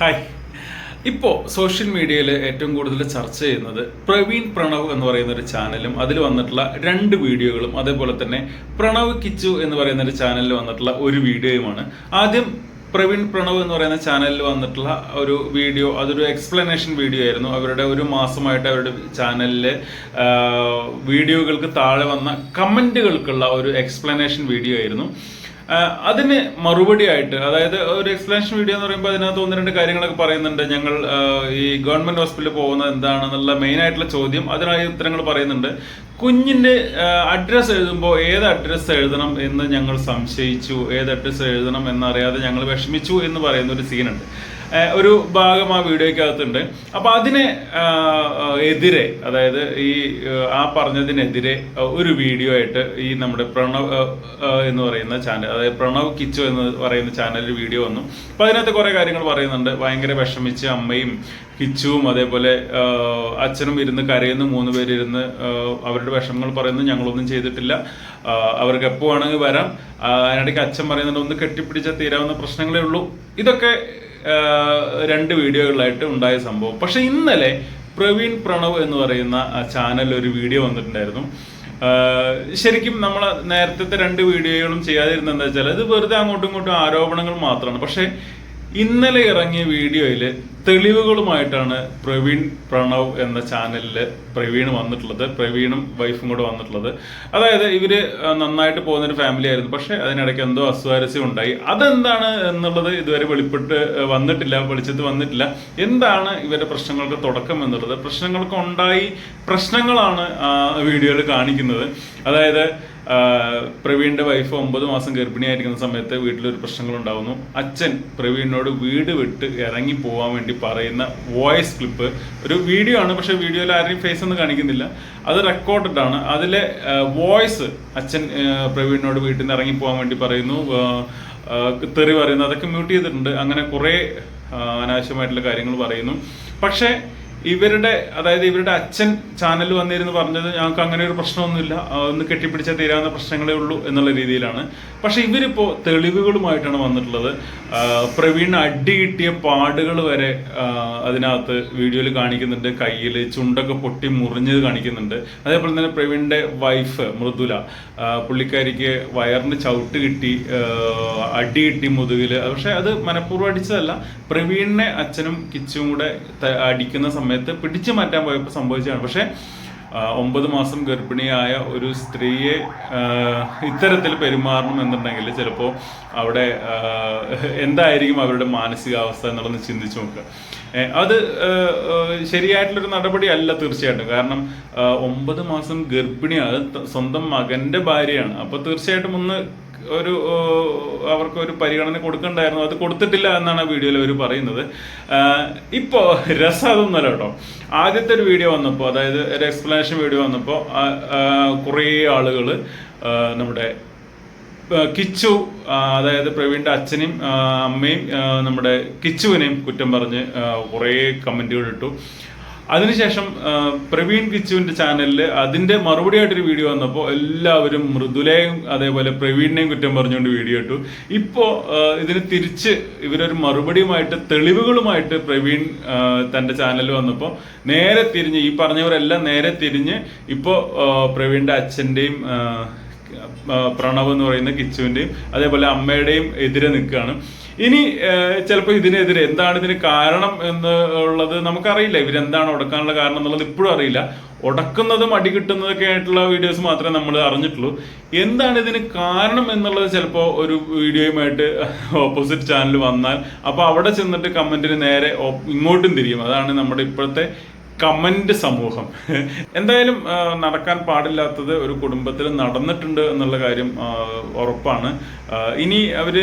Hi. ഇപ്പോൾ social മീഡിയയിൽ ഏറ്റവും കൂടുതൽ ചർച്ച ചെയ്യുന്നത് പ്രവീൺ പ്രണവ് എന്ന് പറയുന്ന ഒരു ചാനലും അതിൽ വന്നിട്ടുള്ള രണ്ട് വീഡിയോകളും അതേപോലെ തന്നെ പ്രണവ് കിച്ചു എന്ന് പറയുന്ന ഒരു ചാനലിൽ വന്നിട്ടുള്ള ഒരു വീഡിയോയുമാണ്. ആദ്യം പ്രവീൺ പ്രണവ് എന്ന് പറയുന്ന ചാനലിൽ വന്നിട്ടുള്ള ഒരു വീഡിയോ അതൊരു എക്സ്പ്ലനേഷൻ വീഡിയോ ആയിരുന്നു. അവരുടെ ഒരു മാസമായിട്ട് അവരുടെ ചാനലിലെ വീഡിയോകൾക്ക് താഴെ വന്ന കമന്റുകൾക്കുള്ള ഒരു എക്സ്പ്ലനേഷൻ വീഡിയോ ആയിരുന്നു. അതിന് മറുപടി ആയിട്ട് അതായത് ഒരു എക്സ്പ്ലനേഷൻ വീഡിയോ എന്ന് പറയുമ്പോൾ അതിനകത്ത് ഒന്ന് രണ്ട് കാര്യങ്ങളൊക്കെ പറയുന്നുണ്ട്. ഞങ്ങൾ ഈ ഗവൺമെന്റ് ഹോസ്പിറ്റലിൽ പോകുന്നത് എന്താണെന്നുള്ള മെയിൻ ആയിട്ടുള്ള ചോദ്യം അതിനായി ഉത്തരങ്ങൾ പറയുന്നുണ്ട്. കുഞ്ഞിന്റെ അഡ്രസ്സ് എഴുതുമ്പോൾ ഏത് അഡ്രസ്സ് എഴുതണം എന്ന് ഞങ്ങൾ സംശയിച്ചു. ഏത് അഡ്രസ്സ് എഴുതണം എന്നറിയാതെ ഞങ്ങൾ വിഷമിച്ചു എന്ന് പറയുന്ന ഒരു സീനുണ്ട് ഒരു ഭാഗം ആ വീഡിയോയ്ക്കകത്തുണ്ട്. അപ്പൊ അതിന് എതിരെ അതായത് ഈ ആ പറഞ്ഞതിനെതിരെ ഒരു വീഡിയോ ആയിട്ട് ഈ നമ്മുടെ പ്രണവ് എന്ന് പറയുന്ന ചാനൽ അതായത് പ്രണവ് കിച്ചു എന്ന് പറയുന്ന ചാനലിൽ വീഡിയോ വന്നു. അപ്പൊ അതിനകത്ത് കുറെ കാര്യങ്ങൾ പറയുന്നുണ്ട്. ഭയങ്കര വിഷമിച്ച് അമ്മയും കിച്ചുവും അതേപോലെ അച്ഛനും ഇരുന്ന് കരയുന്നു. മൂന്ന് പേരിരുന്ന് അവരുടെ വിഷമങ്ങൾ പറയുന്നു. ഞങ്ങളൊന്നും ചെയ്തിട്ടില്ല. അവർക്ക് എപ്പോ വേണമെങ്കിൽ വരാം. അതിനിടയ്ക്ക് അച്ഛൻ പറയുന്നുണ്ട് ഒന്ന് കെട്ടിപ്പിടിച്ചാൽ തീരാവുന്ന പ്രശ്നങ്ങളേ ഉള്ളൂ. ഇതൊക്കെ രണ്ട് വീഡിയോകളിലായിട്ട് ഉണ്ടായ സംഭവം. പക്ഷെ ഇന്നലെ പ്രവീൺ പ്രണവ് എന്ന് പറയുന്ന ചാനലിൽ ഒരു വീഡിയോ വന്നിട്ടുണ്ടായിരുന്നു. ശരിക്കും നമ്മൾ നേരത്തെ രണ്ട് വീഡിയോകളും ചെയ്യാതിരുന്നത് എന്താ വെച്ചാൽ ഇത് വെറുതെ അങ്ങോട്ടും ഇങ്ങോട്ടും ആരോപണങ്ങൾ മാത്രമാണ്. പക്ഷെ ഇന്നലെ ഇറങ്ങിയ വീഡിയോയിൽ തെളിവുകളുമായിട്ടാണ് പ്രവീൺ പ്രണവ് എന്ന ചാനലിൽ പ്രവീൺ വന്നിട്ടുള്ളത്. പ്രവീണും വൈഫും കൂടെ വന്നിട്ടുള്ളത്. അതായത് ഇവർ നന്നായിട്ട് പോകുന്നൊരു ഫാമിലി ആയിരുന്നു. പക്ഷേ അതിനിടയ്ക്ക് എന്തോ അസ്വാരസ്യം ഉണ്ടായി. അതെന്താണ് എന്നുള്ളത് ഇതുവരെ വെളിപ്പെട്ട് വന്നിട്ടില്ല വെളിച്ചത്ത് വന്നിട്ടില്ല. എന്താണ് ഇവരുടെ പ്രശ്നങ്ങൾക്ക് തുടക്കം എന്നുള്ളത്? പ്രശ്നങ്ങൾക്ക് ഉണ്ടായി പ്രശ്നങ്ങളാണ് വീഡിയോയിൽ കാണിക്കുന്നത്. അതായത് പ്രവീണിന്റെ വൈഫ് ഒമ്പത് മാസം ഗർഭിണിയായിരിക്കുന്ന സമയത്ത് വീട്ടിലൊരു പ്രശ്നങ്ങൾ ഉണ്ടാവുന്നു അച്ഛൻ പ്രവീണിനോട് വീട് വിട്ട് ഇറങ്ങി പോവാൻ വേണ്ടി പറയുന്ന വോയിസ് ക്ലിപ്പ് ഒരു വീഡിയോ ആണ് പക്ഷെ വീഡിയോയിൽ ആരെയും ഫേസ് ഒന്നും കാണിക്കുന്നില്ല. അത് റെക്കോർഡഡ് ആണ്. അതിലെ വോയിസ് അച്ഛൻ പ്രവീണിനോട് വീട്ടിൽ നിന്ന് ഇറങ്ങി പോകാൻ വേണ്ടി പറയുന്നു. തെറി പറയുന്നു. അതൊക്കെ മ്യൂട്ട് ചെയ്തിട്ടുണ്ട്. അങ്ങനെ കുറേ അനാവശ്യമായിട്ടുള്ള കാര്യങ്ങൾ പറയുന്നു. പക്ഷേ ഇവരുടെ അതായത് ഇവരുടെ അച്ഛൻ ചാനൽ വന്നിരുന്നു പറഞ്ഞത് ഞങ്ങൾക്ക് അങ്ങനെ ഒരു പ്രശ്നമൊന്നുമില്ല ഒന്ന് കെട്ടിപ്പിടിച്ചാൽ തീരാവുന്ന പ്രശ്നങ്ങളേ ഉള്ളൂ എന്നുള്ള രീതിയിലാണ്. പക്ഷെ ഇവരിപ്പോ തെളിവുകളുമായിട്ടാണ് വന്നിട്ടുള്ളത്. പ്രവീൺ അടി കിട്ടിയ പാടുകൾ വരെ അതിനകത്ത് വീഡിയോയിൽ കാണിക്കുന്നുണ്ട്. കയ്യിൽ ചുണ്ടൊക്കെ പൊട്ടി മുറിഞ്ഞത് കാണിക്കുന്നുണ്ട്. അതേപോലെ തന്നെ പ്രവീണിന്റെ വൈഫ് മൃദുല പുള്ളിക്കാരിക്ക് വയറിന് ചവിട്ട് കിട്ടി അടി കിട്ടി മുതുകിൽ. പക്ഷെ അത് മനഃപൂർവം അടിച്ചതല്ല. പ്രവീണിനെ അച്ഛനും കിച്ചും കൂടെ അടിക്കുന്ന സമയത്ത് പിടിച്ചു മാറ്റാൻ പോയപ്പോൾ സംഭവിച്ചതാണ്. പക്ഷെ ഒമ്പത് മാസം ഗർഭിണിയായ ഒരു സ്ത്രീയെ ഇത്തരത്തിൽ പെരുമാറണം എന്നുണ്ടെങ്കിൽ ചിലപ്പോൾ അവിടെ എന്തായിരിക്കും അവരുടെ മാനസികാവസ്ഥ എന്നുള്ളത് ചിന്തിച്ചു നോക്കുക. അത് ശരിയായിട്ടുള്ളൊരു നടപടി അല്ല തീർച്ചയായിട്ടും. കാരണം ഒമ്പത് മാസം ഗർഭിണിയാണ് സ്വന്തം മകന്റെ ഭാര്യയാണ്. അപ്പോൾ തീർച്ചയായിട്ടും ഒന്ന് ഒരു അവർക്ക് ഒരു പരിഗണന കൊടുക്കണ്ടായിരുന്നു. അത് കൊടുത്തിട്ടില്ല എന്നാണ് വീഡിയോയിൽ അവർ പറയുന്നത്. ഇപ്പോൾ ഇപ്പോ രസം അതൊന്നുമല്ല കേട്ടോ. ആദ്യത്തെ ഒരു വീഡിയോ വന്നപ്പോൾ അതായത് ഒരു എക്സ്പ്ലനേഷൻ വീഡിയോ വന്നപ്പോൾ കുറേ ആളുകൾ നമ്മുടെ കിച്ചു അതായത് പ്രവീണിന്റെ അച്ഛനെയും അമ്മയും നമ്മുടെ കിച്ചുവിനെയും കുറ്റം പറഞ്ഞ് കുറേ കമന്റുകൾ ഇട്ടു. അതിനുശേഷം പ്രവീൺ കിച്ചുവിന്റെ ചാനലിൽ അതിന്റെ മറുപടി ആയിട്ടൊരു വീഡിയോ വന്നപ്പോൾ എല്ലാവരും മൃദുലയും അതേപോലെ പ്രവീണിനെയും കുറ്റം പറഞ്ഞുകൊണ്ട് വീഡിയോ ഇട്ടു. ഇപ്പോ ആ, ഇതിന് തിരിച്ച് ഇവരൊരു മറുപടിയുമായിട്ട് തെളിവുകളുമായിട്ട് പ്രവീൺ തന്റെ ചാനലിൽ വന്നപ്പോൾ നേരെ തിരിഞ്ഞ് ഈ പറഞ്ഞവരെല്ലാം നേരെ തിരിഞ്ഞ് ഇപ്പോ ആ, പ്രവീണിന്റെ അച്ഛന്റെയും പ്രണവ് എന്ന് പറയുന്ന കിച്ചുവിന്റെയും അതേപോലെ അമ്മയുടെയും എതിരെ നിൽക്കുകയാണ്. ഇനി ചിലപ്പോൾ ഇതിനെതിരെ എന്താണ് ഇതിന് കാരണം എന്ന് ഉള്ളത് നമുക്കറിയില്ല. ഇവരെന്താണ് ഉടക്കാനുള്ള കാരണം എന്നുള്ളത് ഇപ്പോഴും അറിയില്ല. ഉടക്കുന്നതും അടി കിട്ടുന്നതൊക്കെ ആയിട്ടുള്ള വീഡിയോസ് മാത്രമേ നമ്മൾ അറിഞ്ഞിട്ടുള്ളൂ. എന്താണ് ഇതിന് കാരണം എന്നുള്ളത് ചിലപ്പോൾ ഒരു വീഡിയോയുമായിട്ട് ഓപ്പോസിറ്റ് ചാനൽ വന്നാൽ അപ്പോൾ അവിടെ ചെന്നിട്ട് കമന്റിന് നേരെ ഇങ്ങോട്ടും തിരിയും. അതാണ് നമ്മുടെ ഇപ്പോഴത്തെ കമന്റ് സമൂഹം. എന്തായാലും നടക്കാൻ പാടില്ലാത്തത് ഒരു കുടുംബത്തിൽ നടന്നിട്ടുണ്ട് എന്നുള്ള കാര്യം ഉറപ്പാണ്. ഇനി അവർ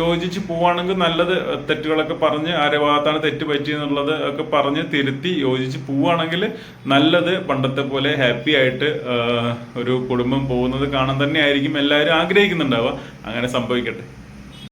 യോജിച്ച് പോവാണെങ്കിൽ നല്ലത് തെറ്റുകളൊക്കെ പറഞ്ഞ് ആരെ ഭാഗത്താണ് തെറ്റ് പറ്റിയെന്നുള്ളത് ഒക്കെ പറഞ്ഞ് തിരുത്തി യോജിച്ച് പോവുകയാണെങ്കിൽ നല്ലത് പണ്ടത്തെ പോലെ ഹാപ്പി ആയിട്ട് ഒരു കുടുംബം പോകുന്നത് കാണാൻ തന്നെ ആയിരിക്കും എല്ലാവരും ആഗ്രഹിക്കുന്നുണ്ടാവുക. അങ്ങനെ സംഭവിക്കട്ടെ.